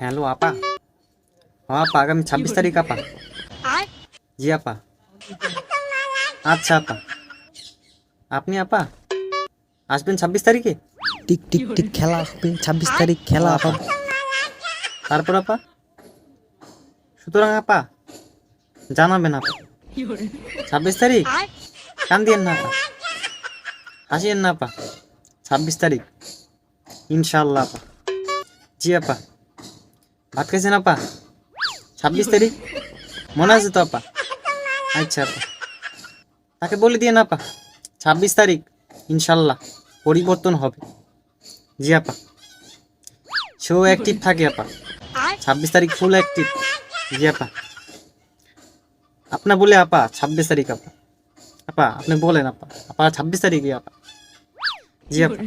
Hello আপা। হ্যাঁ আপা আগামী ছাব্বিশ তারিখ আপা। জি আপা। আচ্ছা আপা। আপনি আপা আসবেন ছাব্বিশ তারিখে? টিক টিক টিক খেলা হবে। ছাব্বিশ তারিখ খেলা হবে। তারপর আপা? সুতরাং আপা জানাবেন আপা। ছাব্বিশ তারিখ? কান দিয়েন না আপা। আসিয়েন না আপা। ছাব্বিশ তারিখ। ইনশাল্লাহ আপা। জি আপা। ভাত খাইছেন আপা? ছাব্বিশ তারিখ? মনে আছে তো আপা? আচ্ছা আপা। তাকে বলে দিয়ে না আপা, ছাব্বিশ তারিখ, ইনশাল্লাহ পরিবর্তন হবে। জি আপা। সেও অ্যাক্টিভ থাকে আপা। ছাব্বিশ তারিখ ফুল অ্যাক্টিভ জি আপা। আপনার বলে আপা, ছাব্বিশ তারিখ আপা। আপা, আপনি বলেন আপা। আপা, ছাব্বিশ তারিখে আপা। জি আপা।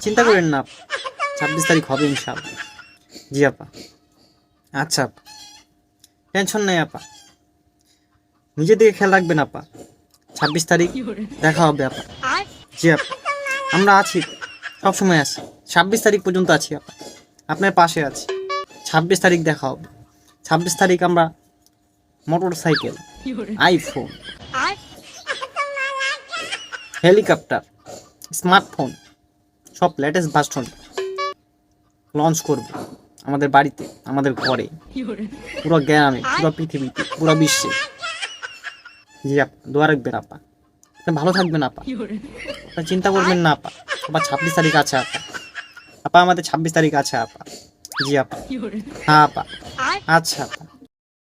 চিন্তা করেন না আপা। ছাব্বিশ তারিখ হবে ইনশাল্লাহ। জি আপা। আচ্ছা আপা টেনশন নাই আপা। নিজের দিকে খেয়াল রাখবেন আপা। ছাব্বিশ তারিখ দেখা হবে আপা। জি আপা। আমরা আছি সবসময় আছি। ছাব্বিশ তারিখ পর্যন্ত আছি আপা। আপনার পাশে আছি। ছাব্বিশ তারিখ দেখা হবে। ছাব্বিশ তারিখ আমরা motor cycle iPhone helicopter smartphone সব লেটেস্ট ভার্সন লঞ্চ করব। আমাদের বাড়িতে, আমাদের ঘরে। পুরো গ্রামে, পুরো পৃথিবীতে, পুরো বিশ্বে। জি আপা, দোয়া রাখবেন আপা। ভালো থাকবেন আপা। আপনার চিন্তা করবেন না আপা। আপা ছাব্বিশ তারিখ আছে আপা। আপা, আমাদের ছাব্বিশ তারিখ আছে আপা। জি আপা। হ্যাঁ আপা। আচ্ছা আপা।